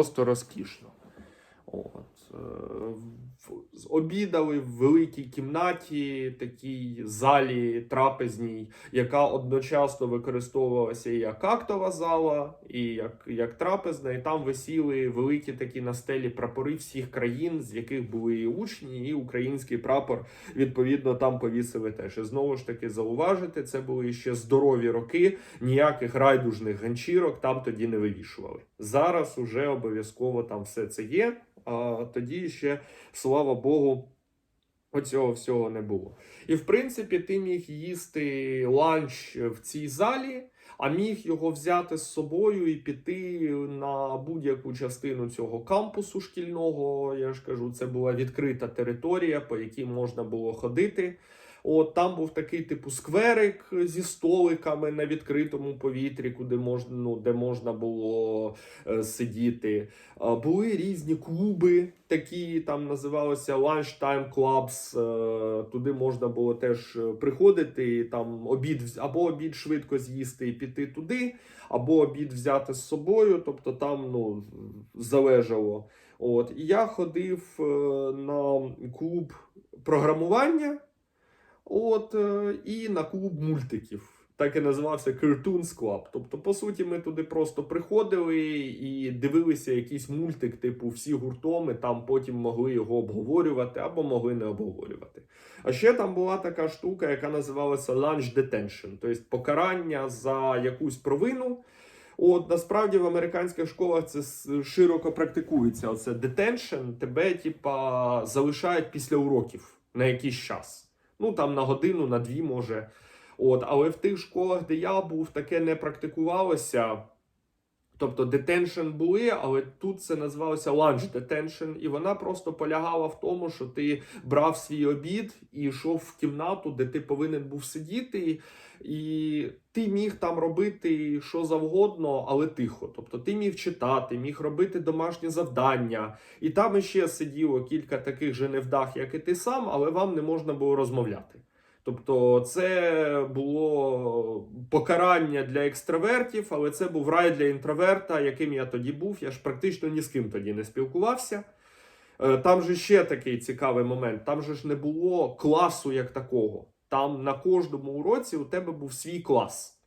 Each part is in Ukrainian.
просто розкішно. От. е, Обідали в великій кімнаті, такій залі трапезній, яка одночасно використовувалася і як актова зала, і як, як трапезна, і там висіли великі такі на стелі прапори всіх країн, з яких були і учні, і український прапор. Відповідно, там повісили теж. І знову ж таки зауважити, це були ще здорові роки, ніяких райдужних ганчірок там тоді не вивішували. Зараз уже обов'язково там все це є. А тоді ще, слава Богу, оцього всього не було. І в принципі, ти міг їсти ланч в цій залі, а міг його взяти з собою і піти на будь-яку частину цього кампусу шкільного. Я ж кажу, це була відкрита територія, по якій можна було ходити. От там був такий типу скверик зі столиками на відкритому повітрі, куди можна, ну, де можна було е, сидіти. А, були різні клуби, такі там називалися Lunchtime Clubs. Е, туди можна було теж е, приходити, і там обід або обід швидко з'їсти і піти туди, або обід взяти з собою. Тобто там ну, залежало. От. І я ходив е, на клуб програмування. От, е, і на клуб мультиків. Так і називався Cartoons Club. Тобто, по суті, ми туди просто приходили і дивилися якийсь мультик, типу всі гуртом, і там потім могли його обговорювати або могли не обговорювати. А ще там була така штука, яка називалася Lunch Detention, тобто покарання за якусь провину. От насправді в американських школах це широко практикується. Оце detention, тебе типа залишають після уроків на якийсь час. Ну там на годину, на дві може. От, але в тих школах, де я був, таке не практикувалося. Тобто детеншн були, але тут це називалося lunch detention, і вона просто полягала в тому, що ти брав свій обід і йшов в кімнату, де ти повинен був сидіти, і ти міг там робити що завгодно, але тихо. Тобто ти міг читати, міг робити домашні завдання, і там іще сиділо кілька таких же невдах, як і ти сам, але вам не можна було розмовляти. Тобто, це було покарання для екстравертів, але це був рай для інтроверта, яким я тоді був. Я ж практично ні з ким тоді не спілкувався. Е, Там же ще такий цікавий момент: там же ж не було класу як такого. Там на кожному уроці у тебе був свій клас.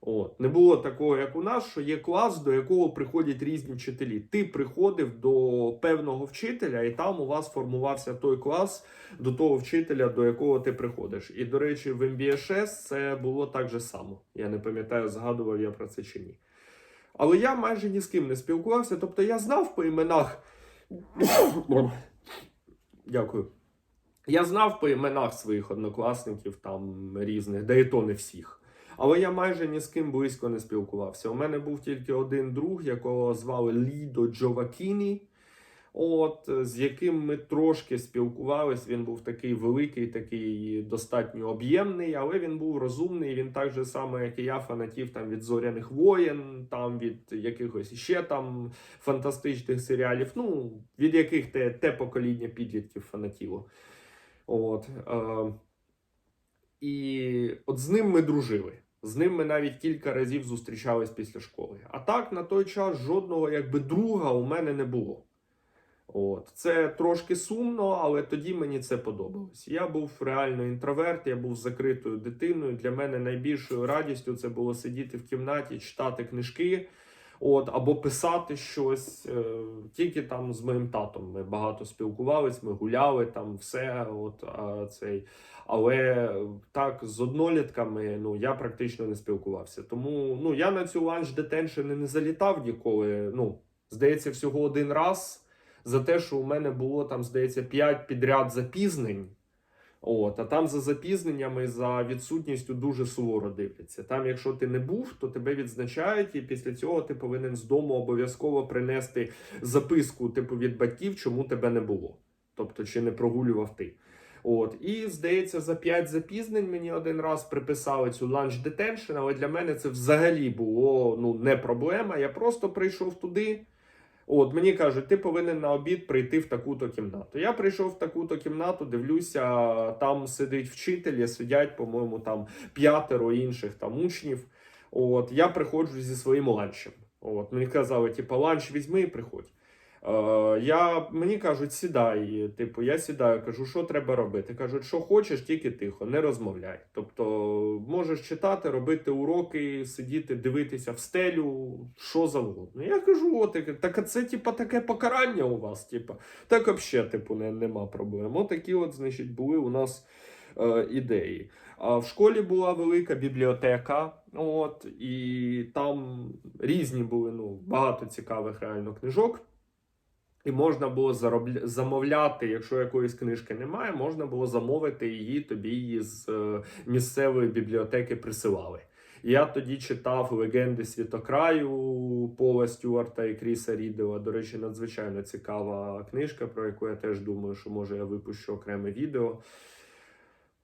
От. Не було такого, як у нас, що є клас, до якого приходять різні вчителі. Ти приходив до певного вчителя, і там у вас формувався той клас до того вчителя, до якого ти приходиш. І, до речі, в МБШС це було так же само. Я не пам'ятаю, згадував я про це чи ні. Але я майже ні з ким не спілкувався, тобто я знав по іменах. Дякую. Я знав по іменах своїх однокласників там різних, де і то не всіх. Але я майже ні з ким близько не спілкувався. У мене був тільки один друг, якого звали Лідо Джовакіні. От, з яким ми трошки спілкувались. Він був такий великий, такий достатньо об'ємний, але він був розумний. Він так же само, як і я, фанатів там від зоряних воєн, там від якихось ще там фантастичних серіалів. Ну, від яких те, те покоління підлітків фанатіло. От, е, і от з ним ми дружили. З ним ми навіть кілька разів зустрічались після школи. А так на той час жодного якби друга у мене не було. От. Це трошки сумно, але тоді мені це подобалось. Я був реально інтроверт, я був закритою дитиною. Для мене найбільшою радістю це було сидіти в кімнаті, читати книжки. От, або писати щось е, тільки там з моїм татом. Ми багато спілкувались, ми гуляли там, все. От, а, цей. Але так, з однолітками ну, я практично не спілкувався. Тому ну, я на цю ланч детеншн не залітав ніколи. Ну, здається, всього один раз за те, що у мене було там, здається, 5 підряд запізнень. От, а там за запізненнями, за відсутністю дуже суворо дивляться. Там, якщо ти не був, то тебе відзначають, і після цього ти повинен з дому обов'язково принести записку, типу від батьків, чому тебе не було. Тобто, чи не прогулював ти. От, і здається, за 5 запізнень мені один раз приписали цю ланч детеншн, але для мене це взагалі було ну, не проблема. Я просто прийшов туди. От мені кажуть, ти повинен на обід прийти в таку-то кімнату. Я прийшов в таку-то кімнату, дивлюся, там сидить вчитель, сидять, по-моєму, там п'ятеро інших там учнів. От я приходжу зі своїм ланчем. От, мені казали, типу, ланч візьми і приходь. Е, я, мені кажуть, сідай. Типу, я сідаю, кажу, що треба робити. Кажуть, що хочеш, тільки тихо, не розмовляй. Тобто, можеш читати, робити уроки, сидіти, дивитися в стелю, що завгодно. Я кажу, от таке, так це типу, таке покарання у вас. Типу. Так взагалі, типу, не, нема проблем. Отакі от, значить, були у нас е, ідеї. А в школі була велика бібліотека, от, і там різні були ну, багато цікавих реально книжок. І можна було заробля... замовляти, якщо якоїсь книжки немає, можна було замовити її, тобі з е, місцевої бібліотеки присилали. Я тоді читав легенди світокраю Пола Стюарта і Кріса Рідела. До речі, надзвичайно цікава книжка, про яку я теж думаю, що може я випущу окреме відео.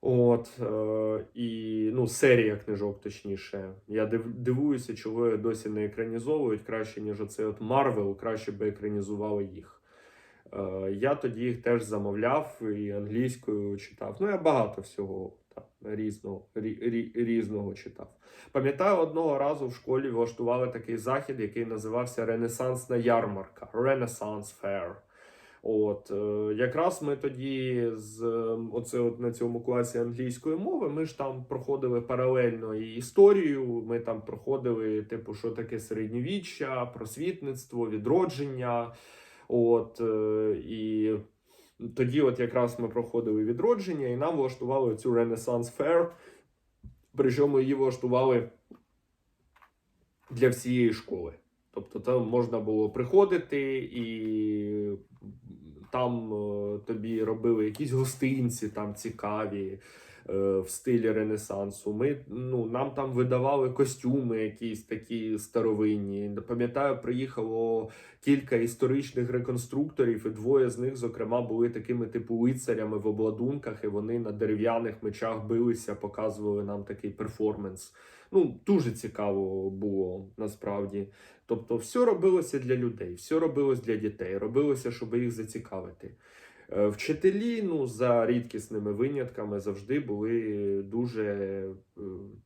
От, е, і ну, серія книжок, точніше. Я див, дивуюся, чого досі не екранізовують краще, ніж оцей от Марвел, краще би екранізували їх. Е, я тоді їх теж замовляв і англійською читав. Ну, я багато всього там, різного, рі, рі, різного читав. Пам'ятаю, одного разу в школі влаштували такий захід, який називався Ренесансна ярмарка Renaissance Fair. От е, якраз ми тоді з е, оце от на цьому класі англійської мови. Ми ж там проходили паралельно і історію. Ми там проходили, типу, що таке середньовіччя, просвітництво, відродження. От е, і тоді, от якраз ми проходили відродження, і нам влаштували цю Renaissance Fair, причому її влаштували для всієї школи. Тобто там можна було приходити і там е, тобі робили якісь гостинці там цікаві в стилі Ренесансу. Ми, ну, нам там видавали костюми якісь такі старовинні. Пам'ятаю, приїхало кілька історичних реконструкторів, і двоє з них, зокрема, були такими типу лицарями в обладунках, і вони на дерев'яних мечах билися, показували нам такий перформанс. Ну, дуже цікаво було насправді. Тобто, все робилося для людей, все робилось для дітей, робилося, щоб їх зацікавити. Е, Вчителі, ну, за рідкісними винятками, завжди були дуже е,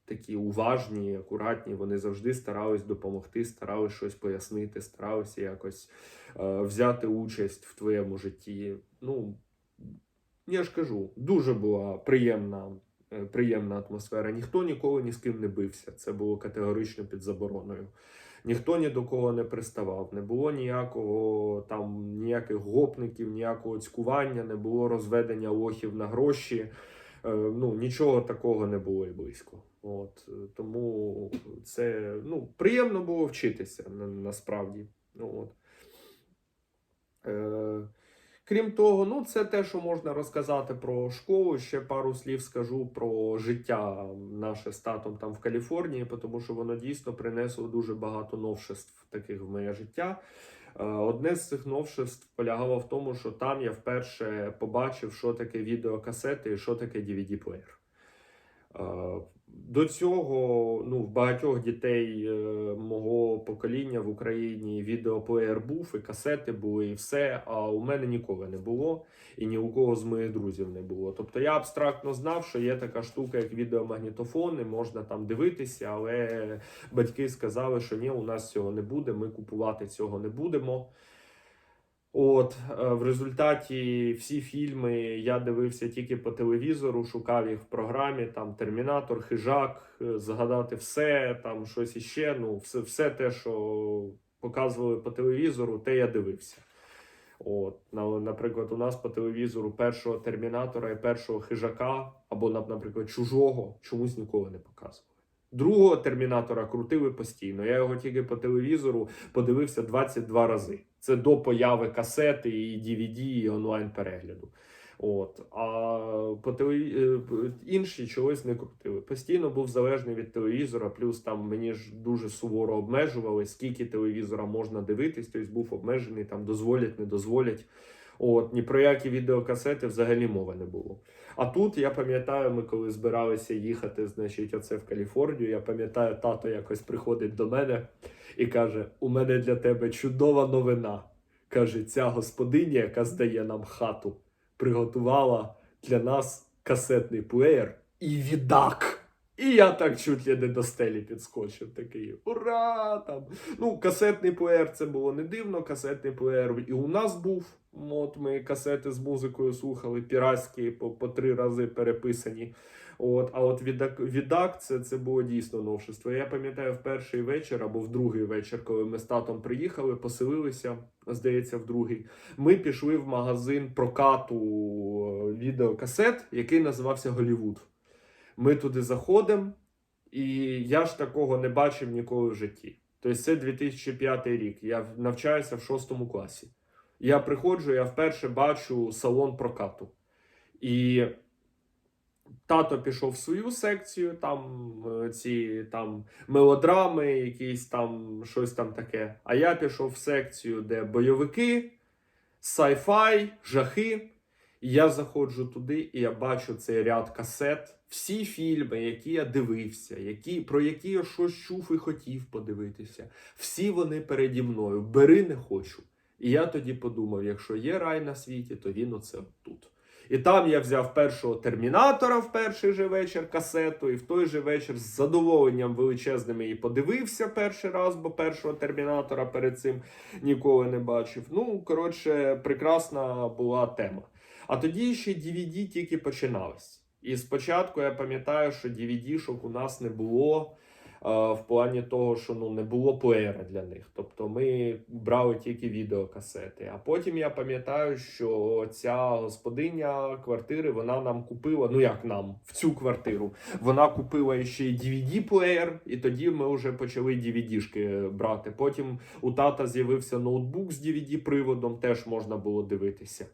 такі уважні, акуратні. Вони завжди старались допомогти, старались щось пояснити, старалися якось е, взяти участь в твоєму житті. Ну, я ж кажу, дуже була приємна, приємна атмосфера. Ніхто ніколи ні з ким не бився. Це було категорично під забороною. Ніхто ні до кого не приставав, не було ніякого там ніяких гопників, ніякого цькування, не було розведення лохів на гроші. Е, ну нічого такого не було і близько. От е, тому це ну приємно було вчитися насправді. Ну, от. Е, Крім того, ну це те, що можна розказати про школу. Ще пару слів скажу про життя наше з татом там в Каліфорнії, тому що воно дійсно принесло дуже багато новшеств таких в моє життя. Е, Одне з цих новшеств полягало в тому, що там я вперше побачив, що таке відеокасети і що таке DVD-плеєр. До цього ну, в багатьох дітей е, мого покоління в Україні відеоплеєр був, і касети були, і все. А у мене ніколи не було, і ні у кого з моїх друзів не було. Тобто я абстрактно знав, що є така штука, як відеомагнітофон, і можна там дивитися, але батьки сказали, що ні, у нас цього не буде, ми купувати цього не будемо. От е, в результаті всі фільми я дивився тільки по телевізору, шукав їх в програмі. Там Термінатор, Хижак, е, згадати все, там щось іще. Ну, все, все те, що показували по телевізору, те я дивився. От, наприклад, у нас по телевізору першого термінатора і першого хижака, або, наприклад, чужого чомусь ніколи не показували. Другого термінатора крутили постійно. Я його тільки по телевізору подивився 22 рази. Це до появи касети і DVD, і онлайн перегляду. От. А по телеві... е, інші чогось не крутили. Постійно був залежний від телевізора, плюс там мені ж дуже суворо обмежували, скільки телевізора можна дивитись, тобто був обмежений, там дозволять, не дозволять. От, ні про які відеокасети взагалі мови не було. А тут я пам'ятаю, ми коли збиралися їхати, значить, оце в Каліфорнію. Я пам'ятаю, тато якось приходить до мене і каже: У мене для тебе чудова новина. Каже, ця господиня, яка здає нам хату, приготувала для нас касетний плеєр і відак. І я так чуть ли не до стелі підскочив. Такий ура! Там. Ну, касетний плеєр це було не дивно. Касетний плеєр і у нас був. От ми касети з музикою слухали, піратські по, по три рази переписані. От, а от відак, відак це, це було дійсно новшество. Я пам'ятаю, в перший вечір або в другий вечір, коли ми з татом приїхали, поселилися, здається, в другий. Ми пішли в магазин прокату е, відеокасет, який називався Голівуд. Ми туди заходимо, і я ж такого не бачив ніколи в житті. Тобто це 2005 рік. Я навчаюся в шостому класі. Я приходжу, я вперше бачу салон прокату. І тато пішов в свою секцію, там е, ці там мелодрами, якісь там щось там таке. А я пішов в секцію, де бойовики, sci-fi, жахи. Я заходжу туди, і я бачу цей ряд касет. Всі фільми, які я дивився, які, про які я щось чув і хотів подивитися. Всі вони переді мною. Бери не хочу. І я тоді подумав: якщо є рай на світі, то він оце тут. І там я взяв першого термінатора в перший же вечір касету, і в той же вечір з задоволенням величезним її подивився перший раз, бо першого термінатора перед цим ніколи не бачив. Ну, коротше, прекрасна була тема. А тоді ще DVD тільки починались. І спочатку я пам'ятаю, що DVD-шок у нас не було в плані того, що ну не було плеєра для них. Тобто ми брали тільки відеокасети. А потім я пам'ятаю, що ця господиня квартири вона нам купила. Ну як нам в цю квартиру, вона купила ще й DVD-плеєр, і тоді ми вже почали DVD-шки брати. Потім у тата з'явився ноутбук з DVD-приводом, теж можна було дивитися.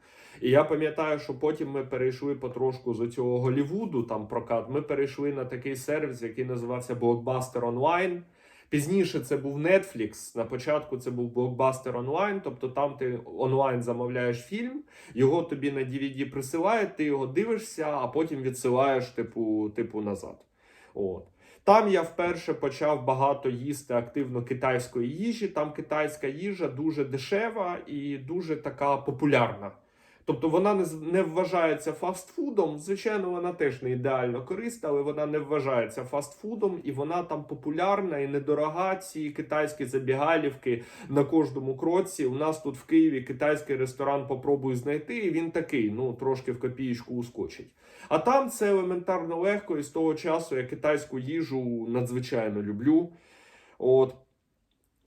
І я пам'ятаю, що потім ми перейшли потрошку з цього Голівуду, там прокат. Ми перейшли на такий сервіс, який називався Blockbuster Online. Пізніше це був Netflix. На початку це був Blockbuster Online, тобто там ти онлайн замовляєш фільм, його тобі на DVD присилають, ти його дивишся, а потім відсилаєш, типу, типу назад. От. Там я вперше почав багато їсти активно китайської їжі. Там китайська їжа дуже дешева і дуже така популярна. Тобто вона не, вважається фастфудом. Звичайно, вона теж не ідеально корисна, але вона не вважається фастфудом, і вона там популярна і недорога. Ці китайські забігалівки на кожному кроці. У нас тут в Києві китайський ресторан попробуй знайти, і він такий, ну трошки в копієчку ускочить. А там це елементарно легко, і з того часу я китайську їжу надзвичайно люблю. От.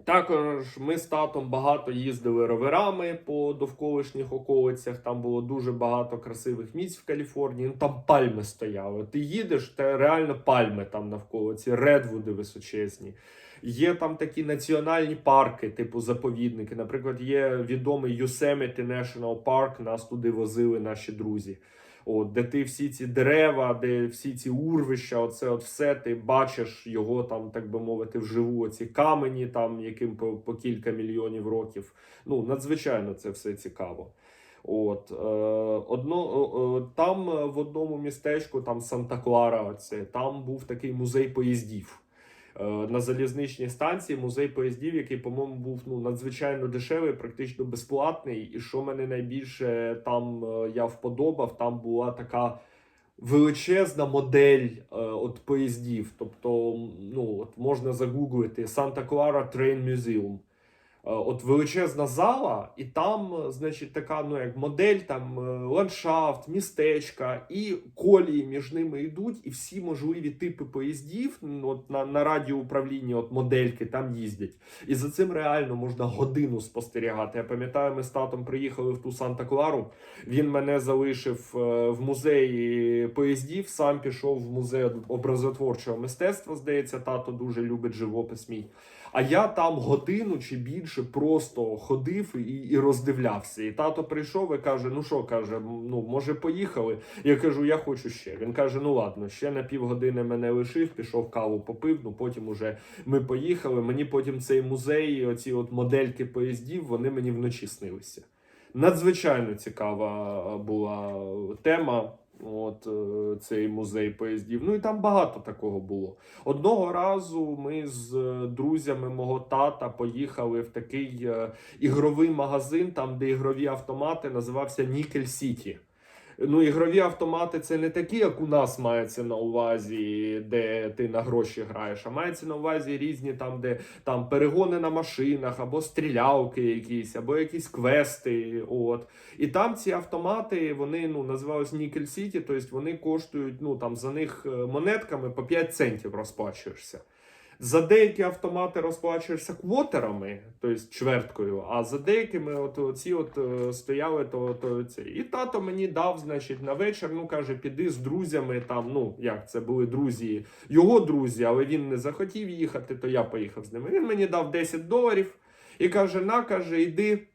Також ми з татом багато їздили роверами по довколишніх околицях. Там було дуже багато красивих місць в Каліфорнії. Ну там пальми стояли. Ти їдеш, та реально пальми там навколо, ці редвуди височезні. Є там такі національні парки, типу заповідники. Наприклад, є відомий Yosemite National Park, нас туди возили наші друзі. От, де ти всі ці дерева, де всі ці урвища, оце от все ти бачиш його там, так би мовити, вживу. Оці камені, там яким по, по кілька мільйонів років. Ну надзвичайно це все цікаво. От е, одно е, там в одному містечку, там Санта Клара, оце там був такий музей поїздів. Е, На залізничній станції музей поїздів, який, по-моєму, був ну надзвичайно дешевий, практично безплатний. І що мене найбільше там е, я вподобав, там була така величезна модель е, от поїздів. Тобто, ну от можна загуглити Санта Клара Train Museum. Е, От величезна зала, і там, е, значить, така ну як модель, там е, ландшафт, містечка, і колії між ними йдуть, і всі можливі типи поїздів ну, от на, на радіоуправлінні, от модельки там їздять. І за цим реально можна годину спостерігати. Я пам'ятаю, ми з татом приїхали в ту Санта-Клару. Він мене залишив в музеї поїздів, сам пішов в музей образотворчого мистецтва. Здається, тато дуже любить живопис мій. А я там годину чи більше просто ходив і, і роздивлявся. І тато прийшов і каже: Ну що, каже, ну може поїхали. Я кажу, я хочу ще. Він каже: Ну ладно, ще на півгодини мене лишив, пішов каву попив. Ну потім уже ми поїхали. Мені потім цей музей, оці от модельки поїздів, вони мені вночі снилися. Надзвичайно цікава була тема. От е, цей музей поїздів. Ну і там багато такого було. Одного разу ми з е, друзями мого тата поїхали в такий е, ігровий магазин, там де ігрові автомати, називався Нікель Сіті. Ну, ігрові автомати це не такі, як у нас мається на увазі, де ти на гроші граєш, а мається на увазі різні там, де там перегони на машинах, або стрілялки якісь, або якісь квести. От. І там ці автомати, вони ну, називаються Nickel City, тобто вони коштують ну, там, за них е, монетками по 5 центів розплачуєшся. За деякі автомати розплачуєшся квотерами, тобто чверткою, а за деякими от оці от е, стояли, то, то це. І тато мені дав, значить, на вечір, ну каже, піди з друзями. Там, ну як це були друзі, його друзі, але він не захотів їхати, то я поїхав з ними. Він мені дав 10 доларів і каже: на, каже, йди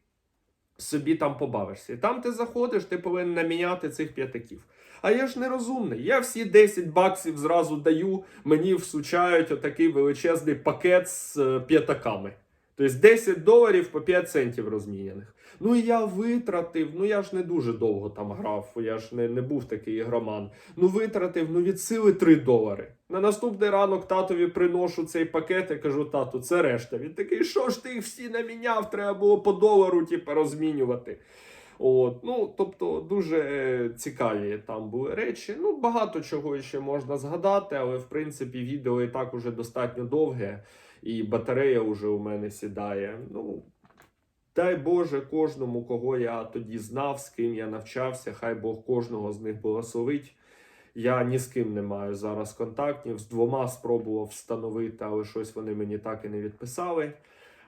собі там побавишся. І там ти заходиш, ти повинен наміняти цих п'ятаків. А я ж нерозумний. Я всі 10 баксів зразу даю, мені всучають отакий величезний пакет з е, п'ятаками. Тобто 10 доларів по 5 центів розміняних. Ну і я витратив, ну я ж не дуже довго там грав, я ж не, не був такий ігроман. Ну витратив ну від сили 3 долари. На наступний ранок татові приношу цей пакет і кажу, тату, це решта. Він такий, що ж ти їх всі наміняв? Треба було по долару, типу, розмінювати. От, ну, тобто дуже е, цікаві там були речі. Ну, багато чого ще можна згадати, але в принципі відео і так уже достатньо довге, і батарея вже у мене сідає. Ну, дай Боже кожному, кого я тоді знав, з ким я навчався, хай Бог кожного з них благословить. Я ні з ким не маю зараз контактів. З двома спробував встановити, але щось вони мені так і не відписали.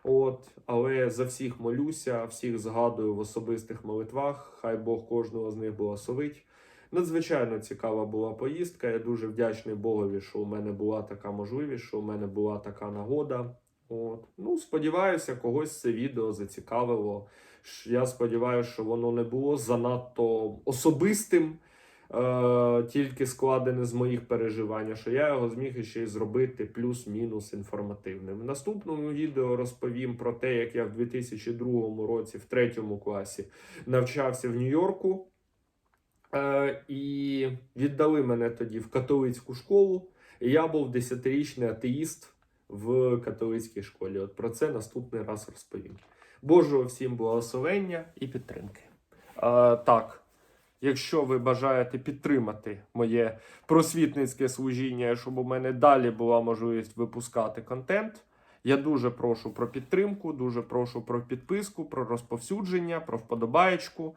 От, але за всіх молюся, всіх згадую в особистих молитвах. Хай Бог кожного з них благословить. Надзвичайно цікава була поїздка. Я дуже вдячний Богові, що у мене була така можливість, що у мене була така нагода. От. Ну, сподіваюся, когось це відео зацікавило. Я сподіваюся, що воно не було занадто особистим, е, тільки складене з моїх переживань, а що я його зміг ще й зробити плюс-мінус інформативним. В наступному відео розповім про те, як я в 2002 році, в третьому класі, навчався в Нью-Йорку. Е, і віддали мене тоді в католицьку школу. Я був 10-річний атеїст в католицькій школі. От про це наступний раз розповім. Божого всім благословення і підтримки. Е, так, якщо ви бажаєте підтримати моє просвітницьке служіння, щоб у мене далі була можливість випускати контент. Я дуже прошу про підтримку, дуже прошу про підписку, про розповсюдження, про вподобаєчку.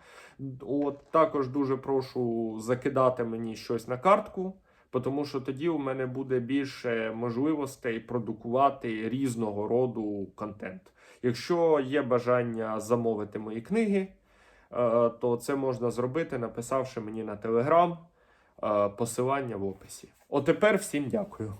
От також дуже прошу закидати мені щось на картку, тому що тоді у мене буде більше можливостей продукувати різного роду контент. Якщо є бажання замовити мої книги, то це можна зробити, написавши мені на телеграм. Посилання в описі. Отепер всім дякую.